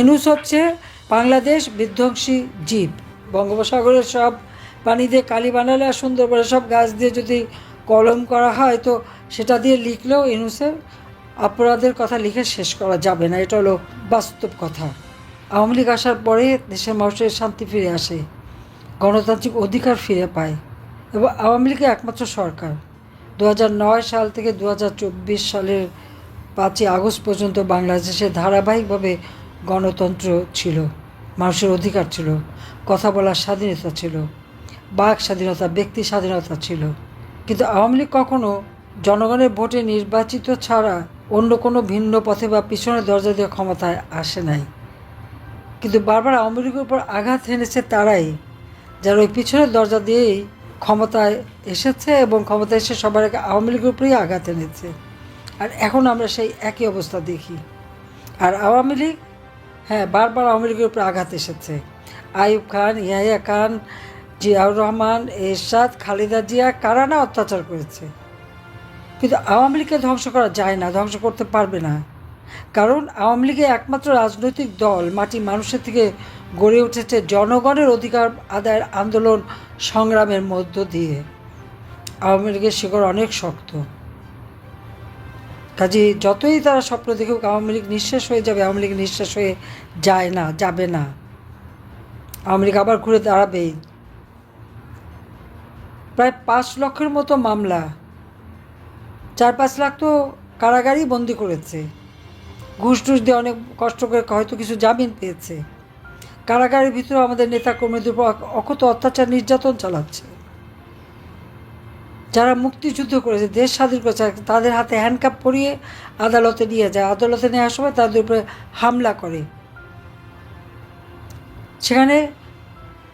ইনুস হচ্ছে বাংলাদেশ বিধ্বংসী জীব। বঙ্গোপসাগরের সব পানি দিয়ে কালি বানালে আর সুন্দর করে সব গাছ দিয়ে যদি কলম করা হয়, তো সেটা দিয়ে লিখলেও ইনুসের অপরাধের কথা লিখে শেষ করা যাবে না। এটা হলো বাস্তব কথা। আওয়ামী লীগ আসার পরে দেশের মানুষের শান্তি ফিরে আসে, গণতান্ত্রিক অধিকার ফিরে পায় এবং আওয়ামী লীগের একমাত্র সরকার। দু হাজার নয় সাল থেকে দু হাজার চব্বিশ সালের পাঁচই আগস্ট পর্যন্ত বাংলাদেশে ধারাবাহিকভাবে গণতন্ত্র ছিল, মানুষের অধিকার ছিল, কথা বলার স্বাধীনতা ছিল, বাক স্বাধীনতা, ব্যক্তি স্বাধীনতা ছিল। কিন্তু আওয়ামী লীগ কখনও জনগণের ভোটে নির্বাচিত ছাড়া অন্য কোনো ভিন্ন পথে বা পিছনের দরজা দিয়ে ক্ষমতায় আসে নাই। কিন্তু বারবার আওয়ামী লীগের উপর আঘাত এনেছে তারাই, যারা ওই পিছনের দরজা দিয়েই ক্ষমতায় এসেছে এবং ক্ষমতায় এসে সবার আগে আওয়ামী লীগের উপরেই আঘাত এনেছে। আর এখন আমরা সেই একই অবস্থা দেখি। আর আওয়ামী লীগ হ্যাঁ বারবার আওয়ামী লীগের উপরে আঘাত এসেছে। আইয়ুব খান, ইয়াহিয়া খান, জিয়াউর রহমান, এরশাদ, খালেদা জিয়া, কারা না অত্যাচার করেছে? কিন্তু আওয়ামী লীগকে ধ্বংস করা যায় না, ধ্বংস করতে পারবে না। কারণ আওয়ামী লীগের একমাত্র রাজনৈতিক দল, মাটি মানুষের থেকে গড়ে উঠেছে জনগণের অধিকার আদায়ের আন্দোলন সংগ্রামের মধ্য দিয়ে। আওয়ামী লীগের শিকড় অনেক শক্ত। কাজে যতই তারা স্বপ্ন দেখুক, আওয়ামী লীগ নিঃশ্বাস হয়ে যাবে, আওয়ামী লীগ নিঃশেষ হয়ে যায় না, যাবে না। আওয়ামী লীগ আবার ঘুরে দাঁড়াবেই প্রায় পাঁচ লক্ষের মতো মামলা, চার পাঁচ লাখ তো কারাগারই বন্দি করেছে। ঘুষ টুস দিয়ে অনেক কষ্ট করে হয়তো কিছু জামিন পেয়েছে। কারাগারের ভিতরে আমাদের নেতাকর্মীদের উপর অকত অত্যাচার, নির্যাতন চালাচ্ছে। যারা মুক্তিযুদ্ধ করেছে, দেশ স্বাধীন করেছে তাদের হাতে হ্যান্ডকাপ পরিয়ে আদালতে নিয়ে যায়। আদালতে নেওয়ার সময় তাদের উপরে হামলা করে। সেখানে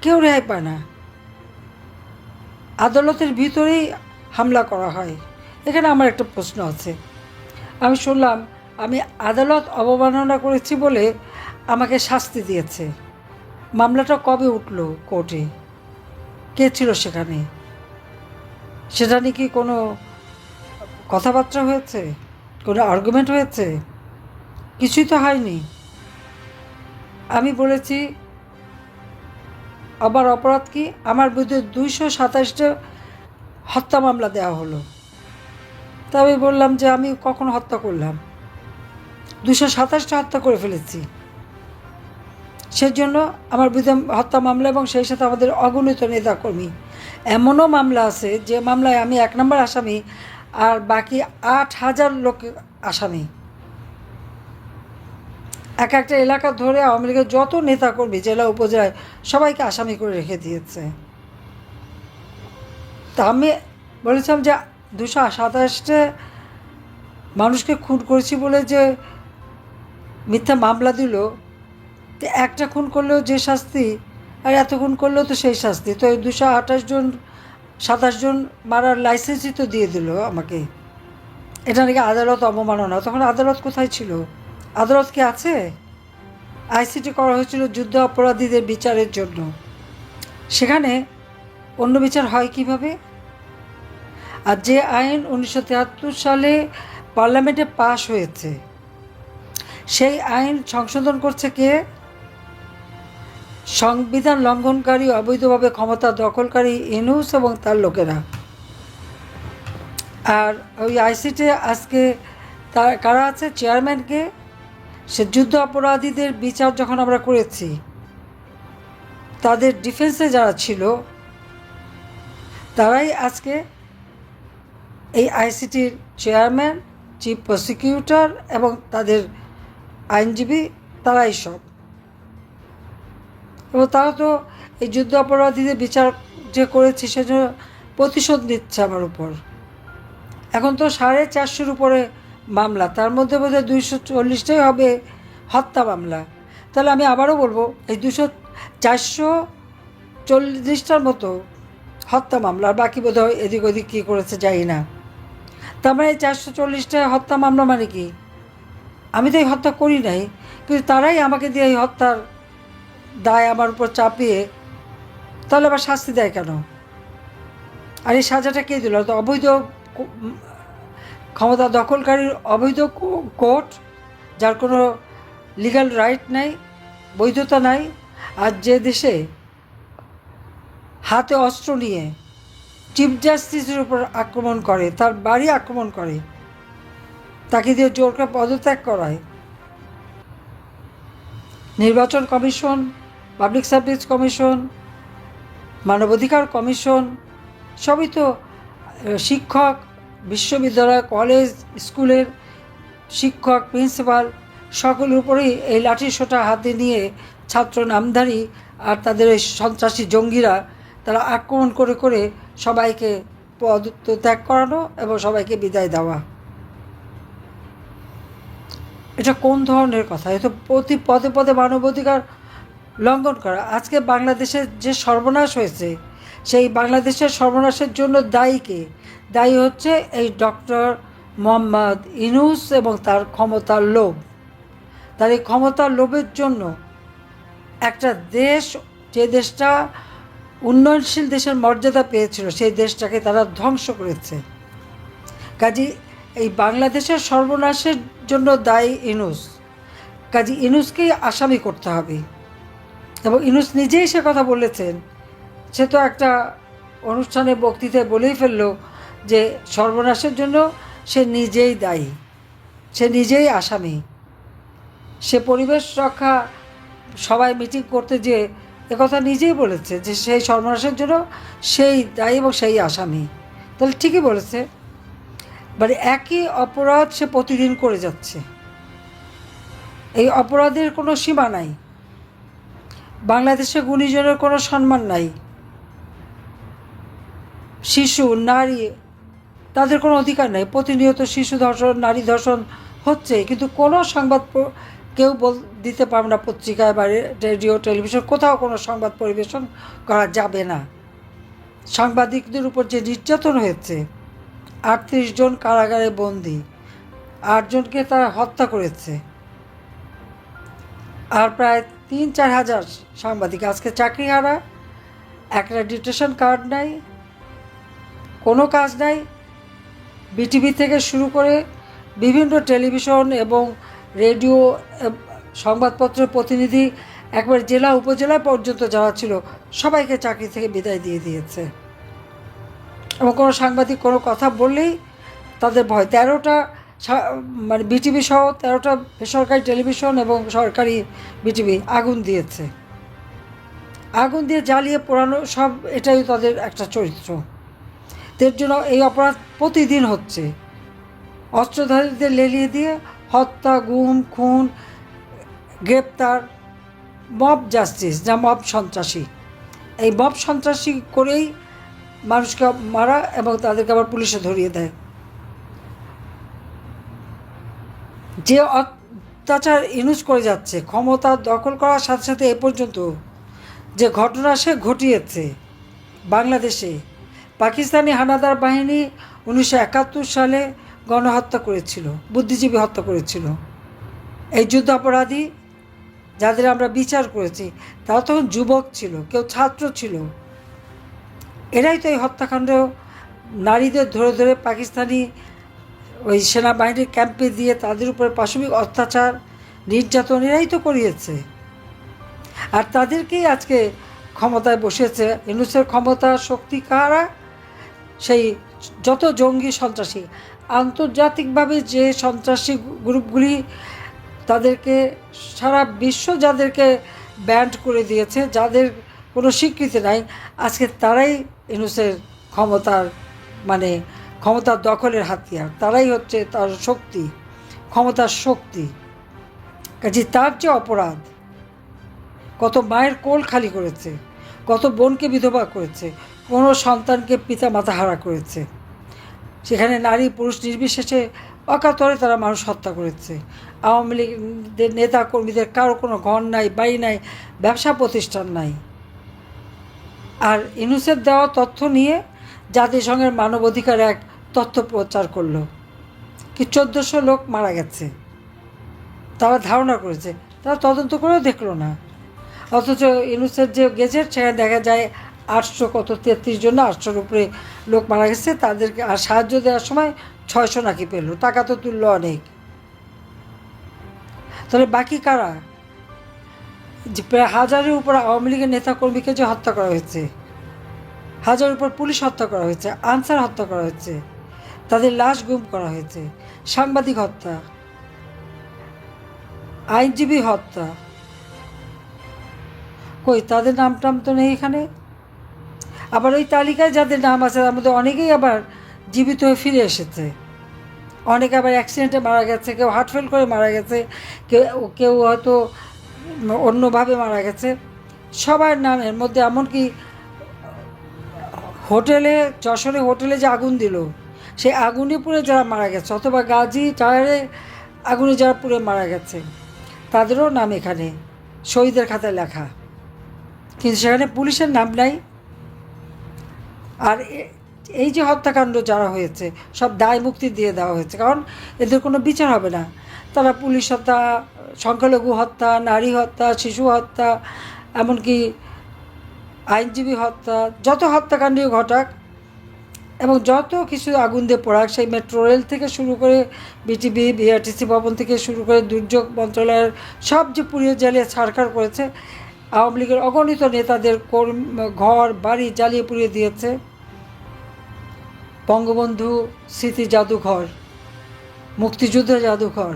কেউ রেহাই পায় না। আদালতের ভিতরেই হামলা করা হয়। এখানে আমার একটা প্রশ্ন আছে। আমি শুনলাম, আমি আদালত অবমাননা করেছি বলে আমাকে শাস্তি দিয়েছে। মামলাটা কবে উঠল কোর্টে? কে ছিল সেখানে? সেটা নিয়ে কি কোনো কথাবার্তা হয়েছে? কোনো আর্গুমেন্ট হয়েছে? কিছুই তো হয়নি। আমি বলেছি আবার অপরাধ কি? আমার বিরুদ্ধে দুইশো সাতাশটা হত্যা মামলা দেওয়া হলো। তা আমি বললাম যে আমি কখন হত্যা করলাম। দুশো সাতাশটা হত্যা করে ফেলেছি। সেজন্য আমার বিরুদ্ধে হত্যা মামলা এবং সেই সাথে আমাদের অগণিত নেতাকর্মী এমনও মামলা আছে, যে মামলায় আমি এক নম্বর আসামি আর বাকি আট হাজার লোক আসামি। এক একটা এলাকা ধরে আওয়ামী লীগের যত নেতাকর্মী জেলা, উপজেলায় সবাইকে আসামি করে রেখে দিয়েছে। তা আমি বলেছিলাম যে দুশো সাতাশটা মানুষকে খুন করেছি বলে যে মিথ্যা মামলা দিল একটা খুন করলেও যে শাস্তি আর এত খুন করলেও তো সেই শাস্তি। তো দুশো আঠাশ জন, সাতাশ জন মারার লাইসেন্সই তো দিয়ে দিল আমাকে। এটা নাকি আদালত অবমাননা। তখন আদালত কোথায় ছিল? আদালত কি আছে? আইসিটি করা হয়েছিল যুদ্ধ অপরাধীদের বিচারের জন্য। সেখানে অন্য বিচার হয় কীভাবে? আর যে আইন উনিশশো সালে পার্লামেন্টে পাশ হয়েছে, সেই আইন সংশোধন করছে কে? সংবিধান লঙ্ঘনকারী অবৈধভাবে ক্ষমতা দখলকারী ইনুস এবং তার লোকেরা। আর ওই আইসিটি আজকে তার, কারা আছে? চেয়ারম্যানকে? সে যুদ্ধ অপরাধীদের বিচার যখন আমরা করেছি, তাদের ডিফেন্সে যারা ছিল, তারাই আজকে এই আইসিটির চেয়ারম্যান, চিফ প্রসিকিউটর এবং তাদের আইনজীবী, তারাই সব। এবং তারা তো এই যুদ্ধ অপরাধীদের বিচার যে করেছি সেজন্য প্রতিশোধ নিচ্ছে আমার উপর। এখন তো সাড়ে চারশোর উপরে মামলা, তার মধ্যে বোধহয় দুইশো চল্লিশটাই হবে হত্যা মামলা। তাহলে আমি আবারও বলব, এই দুশো চারশো চল্লিশটার মতো হত্যা মামলা, আর বাকি বোধহয় এদিক ওদিক কী করেছে যাই না। তার মানে এই চারশো চল্লিশটা হত্যা মামলা মানে কি? আমি তো এই হত্যা করি নাই, কিন্তু তারাই আমাকে দিয়ে এই হত্যার দায় আমার উপর চাপিয়ে তাহলে আবার শাস্তি দেয় কেন? আর এই সাজাটা কে দিল? তো অবৈধ ক্ষমতা দখলকারীর অবৈধ কোর্ট, যার কোনো লিগ্যাল রাইট নাই, বৈধতা নাই, আর যে দেশে হাতে অস্ত্র নিয়ে চিফ জাস্টিসের উপর আক্রমণ করে, তার বাড়ি আক্রমণ করে, তাকে দিয়ে জোর করে পদত্যাগ করায়। নির্বাচন কমিশন পাবলিক সার্ভিস কমিশন, মানবাধিকার কমিশন, সবই তো শিক্ষক, বিশ্ববিদ্যালয়, কলেজ, স্কুলের শিক্ষক, প্রিন্সিপাল, সকলের উপরেই এই লাঠি সোটা হাতে নিয়ে ছাত্র নামধারী আর তাদের এই সন্ত্রাসী জঙ্গিরা, তারা আক্রমণ করে করে সবাইকে পদ ত্যাগ করানো এবং সবাইকে বিদায় দেওয়া। এটা কোন ধরনের কথা? এ তো প্রতি পদে পদে মানবাধিকার লঙ্ঘন করা। আজকে বাংলাদেশের যে সর্বনাশ হয়েছে, সেই বাংলাদেশের সর্বনাশের জন্য দায়ী কে? দায়ী হচ্ছে এই ডক্টর মোহাম্মদ ইনুস এবং তার ক্ষমতার লোভ। তার এই ক্ষমতার লোভের জন্য একটা দেশ, যে দেশটা উন্নয়নশীল দেশের মর্যাদা পেয়েছিল, সেই দেশটাকে তারা ধ্বংস করেছে। কাজী, এই বাংলাদেশের সর্বনাশের জন্য দায়ী ইনুস কাজী ইনুসকেই আসামি করতে হবে। এবং ইনুস নিজেই সে কথা বলেছেন। সে তো একটা অনুষ্ঠানে বক্তৃতায় বলেই ফেলল যে সর্বনাশের জন্য সে নিজেই দায়ী, সে নিজেই আসামি। সে পরিবেশ রক্ষা সবাই মিটিং করতে যে একথা নিজেই বলেছে যে সেই সর্বনাশের জন্য সেই দায়ী এবং সেই আসামি। তাহলে ঠিকই বলেছে। মানে একই অপরাধ সে প্রতিদিন করে যাচ্ছে। এই অপরাধের কোনো সীমা নাই। বাংলাদেশে গুণীজনের কোনো সম্মান নাই। শিশু, নারী, তাদের কোনো অধিকার নেই। প্রতিনিয়ত শিশু ধর্ষণ, নারী ধর্ষণ হচ্ছে, কিন্তু কোনো সংবাদ কেউ বল দিতে পারবে না পত্রিকায় বা রেডিও, টেলিভিশন, কোথাও কোনো সংবাদ পরিবেশন করা যাবে না। সাংবাদিকদের উপর যে নির্যাতন হয়েছে, আটত্রিশ জন কারাগারে বন্দি, আটজনকে তারা হত্যা করেছে। আর প্রায় তিন চার হাজার সাংবাদিক। আজকে চাকরি হারা অ্যাক্রেডিটেশন কার্ড নাই কোনো কাজ নাই। বিটিভি থেকে শুরু করে বিভিন্ন টেলিভিশন এবং রেডিও এব, সংবাদপত্রের প্রতিনিধি একবার জেলা উপজেলা পর্যন্ত যাওয়া ছিল। সবাইকে চাকরি থেকে বিদায় দিয়ে দিয়েছে। এবং কোনো সাংবাদিক কোনো কথা বললেই তাদের ভয়। তেরোটা মানে বিটিভি সহ তেরোটা বেসরকারি টেলিভিশন এবং সরকারি বিটিভি আগুন দিয়েছে। আগুন দিয়ে জ্বালিয়ে পোড়ানো সব এটাই তাদের একটা চরিত্র। এর জন্য এই অপরাধ প্রতিদিন হচ্ছে। অস্ত্রধারীদের লেলিয়ে দিয়ে হত্যা, গুম, খুন, গ্রেপ্তার, মব জাস্টিস যা মব সন্ত্রাসী। এই মব সন্ত্রাসী করেই মানুষকে মারা এবং তাদেরকে আবার পুলিশে ধরিয়ে দেয়। যে অত্যাচার ইনুজ করে যাচ্ছে, ক্ষমতা দখল করার সাথে সাথে এ পর্যন্ত যে ঘটনা সে ঘটিয়েছে বাংলাদেশে, পাকিস্তানি হানাদার বাহিনী উনিশশো একাত্তর সালে গণহত্যা করেছিল, বুদ্ধিজীবী হত্যা করেছিল। এই যুদ্ধাপরাধী যাদের আমরা বিচার করেছি, তারা তখন যুবক ছিল, কেউ ছাত্র ছিল। এরাই তো এই হত্যাকাণ্ড নারীদের ধরে ধরে পাকিস্তানি ওই সেনাবাহিনীর ক্যাম্পে দিয়ে তাদের উপরে পাশবিক অত্যাচার নির্যাতন এরাই তো করিয়েছে। আর তাদেরকেই আজকে ক্ষমতায় বসেছে ইনুসের ক্ষমতা, শক্তি কারা? সেই যত জঙ্গি সন্ত্রাসী। আন্তর্জাতিকভাবে যে সন্ত্রাসী গ্রুপগুলি তাদেরকে সারা বিশ্ব যাদেরকে ব্যান্ড করে দিয়েছে, যাদের কোনো স্বীকৃতি নাই, আজকে তারাই ইনুসের ক্ষমতার মানে ক্ষমতার দখলের হাতিয়ার। তারাই হচ্ছে তার শক্তি, ক্ষমতার শক্তি। কাজে তার যে অপরাধ, কত মায়ের কোল খালি করেছে, কত বোনকে বিধবা করেছে, কোনো সন্তানকে পিতা মাতা হারা করেছে। সেখানে নারী পুরুষ নির্বিশেষে অকাতরে তারা মানুষ হত্যা করেছে। আওয়ামী লীগের নেতা কর্মীদের কারও কোনো ঘর নাই, বাড়ি নাই, ব্যবসা প্রতিষ্ঠান নাই। আর ইনুসের দেওয়া তথ্য নিয়ে জাতিসংঘের মানবাধিকার এক তথ্য প্রচার করল কি চোদ্দোশো লোক মারা গেছে। তারা ধারণা করেছে, তারা তদন্ত করেও দেখল না। অথচ ইনুসের যে গেজেট, সেখানে দেখা যায় আটশো কত তেত্রিশ জন আটশোর উপরে লোক মারা গেছে, তাদেরকে আর সাহায্য দেওয়ার সময় ছয়শো নাকি পেল, টাকা তো তুললো অনেক। তাহলে বাকি কারা? যে প্রায় হাজারের উপর আওয়ামী লীগের নেতাকর্মীকে যে হত্যা করা হয়েছে, হাজারের উপর পুলিশ হত্যা করা হয়েছে, আনসার হত্যা করা হয়েছে তাদের লাশ গুম করা হয়েছে। সাংবাদিক হত্যা। আইনজীবী হত্যা। কই, তাদের নাম টাম তো নেই এখানে? আবার ওই তালিকায় যাদের নাম আছে, তার মধ্যে অনেকেই আবার জীবিত হয়ে ফিরে এসেছে। অনেকে আবার অ্যাক্সিডেন্টে মারা গেছে, কেউ হার্ট ফেল করে মারা গেছে, কেউ কেউ হয়তো অন্যভাবে মারা গেছে। সবার নামের মধ্যে এমনকি হোটেলে, যশোরে হোটেলে যে আগুন দিল সেই আগুনে পুড়ে যারা মারা গেছে, অথবা গাজী টায়ারে আগুনে যারা পুড়ে মারা গেছে, তাদেরও নাম এখানে, শহীদের খাতায় লেখা। কিন্তু সেখানে পুলিশের নাম নাই। আর এই যে হত্যাকাণ্ড যারা হয়েছে, সব দায় মুক্তি দিয়ে দেওয়া হয়েছে, কারণ এদের কোনো বিচার হবে না। তারা পুলিশ হত্যা, সংখ্যালঘু হত্যা, নারী হত্যা, শিশু হত্যা, এমনকি আইনজীবী হত্যা, যত হত্যাকাণ্ডই ঘটাক এবং যত কিছু আগুন দিয়ে পড়াক, সেই মেট্রো রেল থেকে শুরু করে বিটিভি বিআরটিসি ভবন থেকে শুরু করে দুর্যোগ মন্ত্রণালয়ের সব যে পুড়িয়ে জ্বালিয়ে ছাড়খার করেছে, আওয়ামী লীগের অগণিত নেতাদের কর্ম, ঘর, বাড়ি জ্বালিয়ে পুড়িয়ে দিয়েছে বঙ্গবন্ধু স্মৃতি জাদুঘর মুক্তিযুদ্ধ জাদুঘর।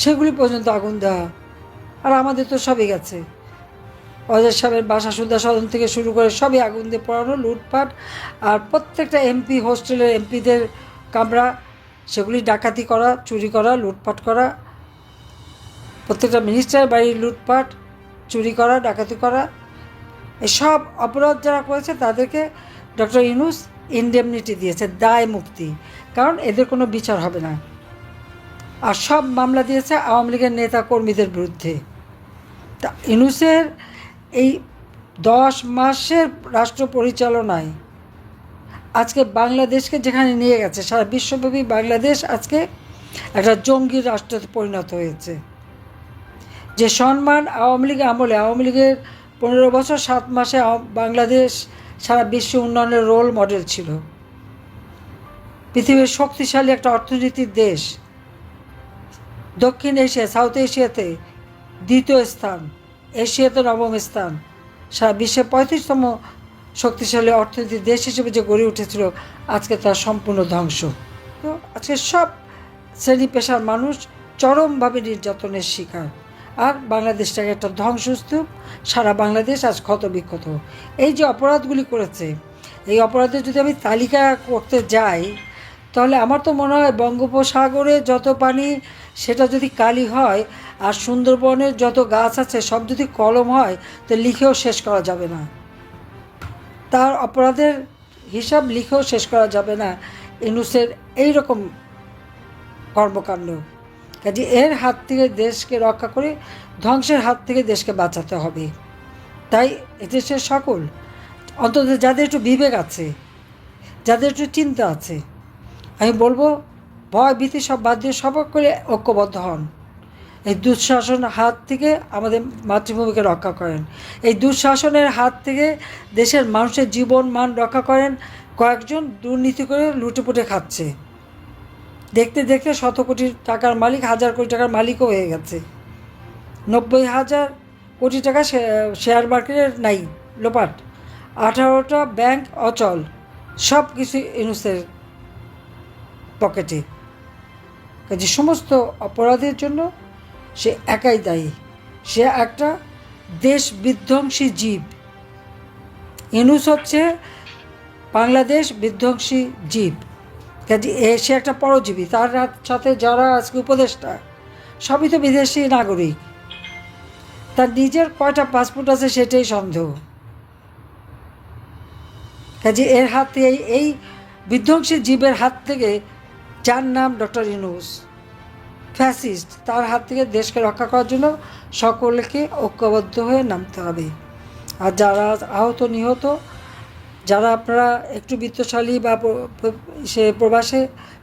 সেগুলি পর্যন্ত আগুন দেওয়া, আর আমাদের তো সবই গেছে। অজয় সাহেবের বাসা সুদ্ধা সদন থেকে শুরু করে সবই আগুন দিয়ে পড়ানো, লুটপাট আর প্রত্যেকটা এমপি হোস্টেলের এমপিদের কামরা, সেগুলি ডাকাতি করা, চুরি করা, লুটপাট করা, প্রত্যেকটা মিনিস্টার বাড়ির লুটপাট, চুরি করা, ডাকাতি করা, এসব অপরাধ যারা করেছে তাদেরকে ডক্টর ইউনুস ইনডেমনিটি দিয়েছে, দায় মুক্তি, কারণ এদের কোনো বিচার হবে না। আর সব মামলা দিয়েছে আওয়ামী লীগের নেতা কর্মীদের বিরুদ্ধে। তা ইউনুসের এই দশ মাসের রাষ্ট্র পরিচালনায় আজকে বাংলাদেশকে যেখানে নিয়ে গেছে, সারা বিশ্বব্যাপী বাংলাদেশ আজকে একটা জঙ্গি রাষ্ট্রে পরিণত হয়েছে। যে সম্মান আওয়ামী লীগ আমলে, আওয়ামী লীগের পনেরো বছর সাত মাসে বাংলাদেশ সারা বিশ্ব উন্নয়নের রোল মডেল ছিল। পৃথিবীর শক্তিশালী একটা অর্থনীতির দেশ। দক্ষিণ এশিয়া সাউথ এশিয়াতে দ্বিতীয় স্থান। এশিয়াতে নবম স্থান। সারা বিশ্বের পঁয়ত্রিশতম শক্তিশালী অর্থনীতির দেশ হিসেবে যে গড়ে উঠেছিল, আজকে তার সম্পূর্ণ ধ্বংস। তো আজকে সব শ্রেণি পেশার মানুষ চরমভাবে নির্যাতনের শিকার। আর বাংলাদেশটাকে একটা ধ্বংসস্তূপ, সারা বাংলাদেশ আজ ক্ষত বিক্ষত এই যে অপরাধগুলি করেছে, এই অপরাধের যদি আমি তালিকা করতে যাই, তাহলে আমার তো মনে হয় বঙ্গোপসাগরে যত পানি, সেটা যদি কালি হয় আর সুন্দরবনের যত গাছ আছে, সব যদি কলম হয়, তো লিখেও শেষ করা যাবে না। তার অপরাধের হিসাব লিখেও শেষ করা যাবে না। ইনুসের এই রকম কর্মকাণ্ড। কাজে এর হাত থেকে দেশকে রক্ষা করে ধ্বংসের হাত থেকে দেশকে বাঁচাতে হবে। তাই এদেশের সকল, অন্তত যাদের একটু বিবেক আছে, যাদের একটু চিন্তা আছে, আমি বলব ভয় ভীতি সব বাদ দিয়ে সকলে ঐক্যবদ্ধ হন। এই দুঃশাসন হাত থেকে আমাদের মাতৃভূমিকে রক্ষা করেন। এই দুঃশাসনের হাত থেকে দেশের মানুষের জীবন মান রক্ষা করেন। কয়েকজন দুর্নীতি করে লুটেপুটে খাচ্ছে। দেখতে দেখতে শত কোটি টাকার মালিক, হাজার কোটি টাকার মালিকও হয়ে গেছে। নব্বই হাজার কোটি টাকা শেয়ার মার্কেটের নাই, লোপাট। আঠারোটা ব্যাংক অচল, সব কিছু ইনুসের পকেটে। কাজে সমস্ত অপরাধের জন্য সে একাই দায়ী। সে একটা দেশ বিধ্বংসী জীব। ইনুস হচ্ছে বাংলাদেশ বিধ্বংসী জীব। কাজে সে একটা পরজীবী। তার সাথে যারা আজকে উপদেষ্টা, সবই তো বিদেশি নাগরিক। তার নিজের কয়টা পাসপোর্ট আছে সেটাই সন্দেহ। কাজে এর হাত এই বিধ্বংসী জীবের হাত থেকে যার নাম ডক্টর ইনুস। ফ্যাসিস্ট, তার হাত থেকে দেশকে রক্ষা করার জন্য সকলকে ঐক্যবদ্ধ হয়ে নামতে হবে। আর যারা আহত, নিহত, যারা আপনারা একটু বিত্তশালী বা সে প্রবাসে,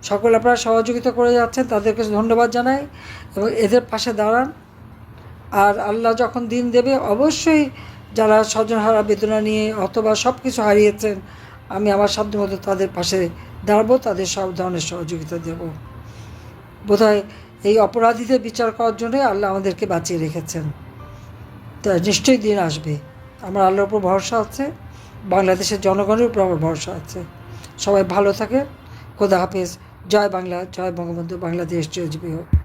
সকল আপনারা সহযোগিতা করে যাচ্ছেন তাদেরকে ধন্যবাদ জানাই এবং এদের পাশে দাঁড়ান। আর আল্লাহ যখন দিন দেবে, অবশ্যই যারা স্বজনহারা বেদনা নিয়ে অথবা সব কিছু হারিয়েছেন, আমি আমার সাধ্যমতো তাদের পাশে দাঁড়াবো, তাদের সব ধরনের সহযোগিতা দেব। বোধহয় এই অপরাধীদের বিচার করার জন্যই আল্লাহ আমাদেরকে বাঁচিয়ে রেখেছেন। তো নিশ্চয়ই দিন আসবে। আমার আল্লাহর উপর ভরসা আছে, বাংলাদেশের জনগণের উপর আমার ভরসা আছে। সবাই ভালো থাকে খোদা হাফেজ। জয় বাংলা, জয় বঙ্গবন্ধু। বাংলাদেশ জয় হোক